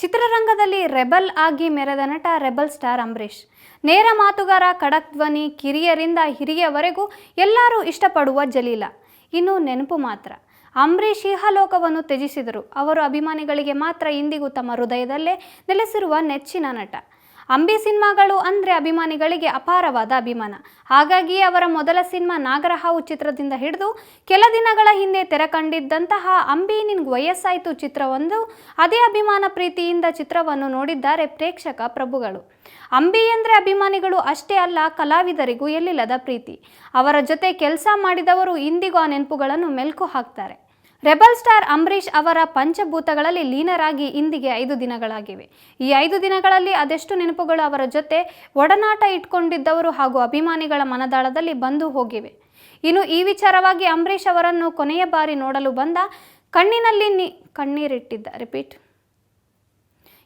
ಚಿತ್ರರಂಗದಲ್ಲಿ ರೆಬಲ್ ಆಗಿ ಮೆರೆದ ನಟ ರೆಬಲ್ ಸ್ಟಾರ್ ಅಂಬರೀಷ್. ನೇರ ಮಾತುಗಾರ, ಖಡಕ್ ಧ್ವನಿ ಕಿರಿಯರಿಂದ ಹಿರಿಯವರೆಗೂ ಎಲ್ಲರೂ ಇಷ್ಟಪಡುವ ಜಲೀಲ. ಇನ್ನು ನೆನಪು ಮಾತ್ರ. ಅಂಬರೀಷ್ ಇಹಲೋಕವನ್ನು ತ್ಯಜಿಸಿದರು. ಅವರು ಅಭಿಮಾನಿಗಳಿಗೆ ಮಾತ್ರ ಇಂದಿಗೂ ತಮ್ಮ ಹೃದಯದಲ್ಲೇ ನೆಲೆಸಿರುವ ನೆಚ್ಚಿನ ನಟ. ಅಂಬಿ ಸಿನಿಮಾಗಳು ಅಂದರೆ ಅಭಿಮಾನಿಗಳಿಗೆ ಅಪಾರವಾದ ಅಭಿಮಾನ. ಹಾಗಾಗಿ ಅವರ ಮೊದಲ ಸಿನಿಮಾ ನಾಗರಹಾವು ಚಿತ್ರದಿಂದ ಹಿಡಿದು ಕೆಲ ದಿನಗಳ ಹಿಂದೆ ತೆರೆ ಕಂಡಿದ್ದಂತಹ ಅಂಬಿ ನಿನ್ಗೆ ವಯಸ್ಸಾಯಿತು ಚಿತ್ರವೊಂದು ಅದೇ ಅಭಿಮಾನ ಪ್ರೀತಿಯಿಂದ ಚಿತ್ರವನ್ನು ನೋಡಿದ್ದಾರೆ ಪ್ರೇಕ್ಷಕ ಪ್ರಭುಗಳು. ಅಂಬಿ ಎಂದರೆ ಅಭಿಮಾನಿಗಳು ಅಷ್ಟೇ ಅಲ್ಲ, ಕಲಾವಿದರಿಗೂ ಎಲ್ಲಿಲ್ಲದ ಪ್ರೀತಿ. ಅವರ ಜೊತೆ ಕೆಲಸ ಮಾಡಿದವರು ಇಂದಿಗೂ ಆ ನೆನಪುಗಳನ್ನು ಮೆಲುಕು ಹಾಕ್ತಾರೆ. ರೆಬಲ್ ಸ್ಟಾರ್ ಅಂಬರೀಷ್ ಅವರ ಪಂಚಭೂತಗಳಲ್ಲಿ ಲೀನರಾಗಿ ಇಂದಿಗೆ ಐದು ದಿನಗಳಾಗಿವೆ. ಈ ಐದು ದಿನಗಳಲ್ಲಿ ಅದೆಷ್ಟು ನೆನಪುಗಳು ಅವರ ಜೊತೆ ಒಡನಾಟ ಇಟ್ಕೊಂಡಿದ್ದವರು ಹಾಗೂ ಅಭಿಮಾನಿಗಳ ಮನದಾಳದಲ್ಲಿ ಬಂದು ಹೋಗಿವೆ. ಇನ್ನು ಈ ವಿಚಾರವಾಗಿ ಅಂಬರೀಷ್ ಅವರನ್ನು ಕೊನೆಯ ಬಾರಿ ನೋಡಲು ಬಂದ ಕಣ್ಣಿನಲ್ಲಿ ನಿ, ಕಣ್ಣೀರಿಟ್ಟಿದ್ದ. ರಿಪೀಟ್.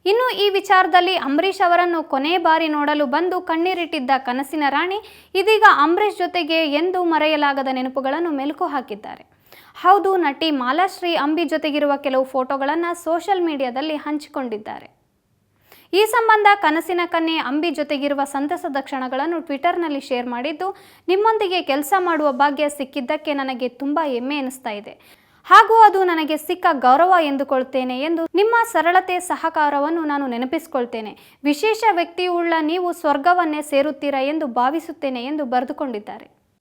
ಇನ್ನು ಈ ವಿಚಾರದಲ್ಲಿ ಅಂಬರೀಷ್ ಅವರನ್ನು ಕೊನೆ ಬಾರಿ ನೋಡಲು ಬಂದು ಕಣ್ಣೀರಿಟ್ಟಿದ್ದ ಕನಸಿನ ರಾಣಿ ಇದೀಗ ಅಂಬರೀಷ್ ಜೊತೆಗೆ ಎಂದು ಮರೆಯಲಾಗದ ನೆನಪುಗಳನ್ನು ಮೆಲುಕು ಹಾಕಿದ್ದಾರೆ. ಹೌದು, ನಟಿ ಮಾಲಾಶ್ರೀ ಅಂಬಿ ಜೊತೆಗಿರುವ ಕೆಲವು ಫೋಟೋಗಳನ್ನು ಸೋಷಿಯಲ್ ಮೀಡಿಯಾದಲ್ಲಿ ಹಂಚಿಕೊಂಡಿದ್ದಾರೆ. ಈ ಸಂಬಂಧ ಕನಸಿನ ಕನ್ನೆ ಅಂಬಿ ಜೊತೆಗಿರುವ ಸಂತಸದ ಕ್ಷಣಗಳನ್ನು ಟ್ವಿಟರ್ನಲ್ಲಿ ಶೇರ್ ಮಾಡಿದ್ದು, ನಿಮ್ಮೊಂದಿಗೆ ಕೆಲಸ ಮಾಡುವ ಭಾಗ್ಯ ಸಿಕ್ಕಿದ್ದಕ್ಕೆ ನನಗೆ ತುಂಬ ಹೆಮ್ಮೆ ಅನಿಸ್ತಾ ಇದೆ. ಹಾಗೂ ಅದು ನನಗೆ ಸಿಕ್ಕ ಗೌರವ ಎಂದುಕೊಳ್ತೇನೆ ಎಂದು ನಿಮ್ಮ ಸರಳತೆ, ಸಹಕಾರವನ್ನು ನಾನು ನೆನಪಿಸಿಕೊಳ್ತೇನೆ. ವಿಶೇಷ ವ್ಯಕ್ತಿಯುಳ್ಳ ನೀವು ಸ್ವರ್ಗವನ್ನೇ ಸೇರುತ್ತೀರಾ ಎಂದು ಭಾವಿಸುತ್ತೇನೆ ಎಂದು ಬರೆದುಕೊಂಡಿದ್ದಾರೆ.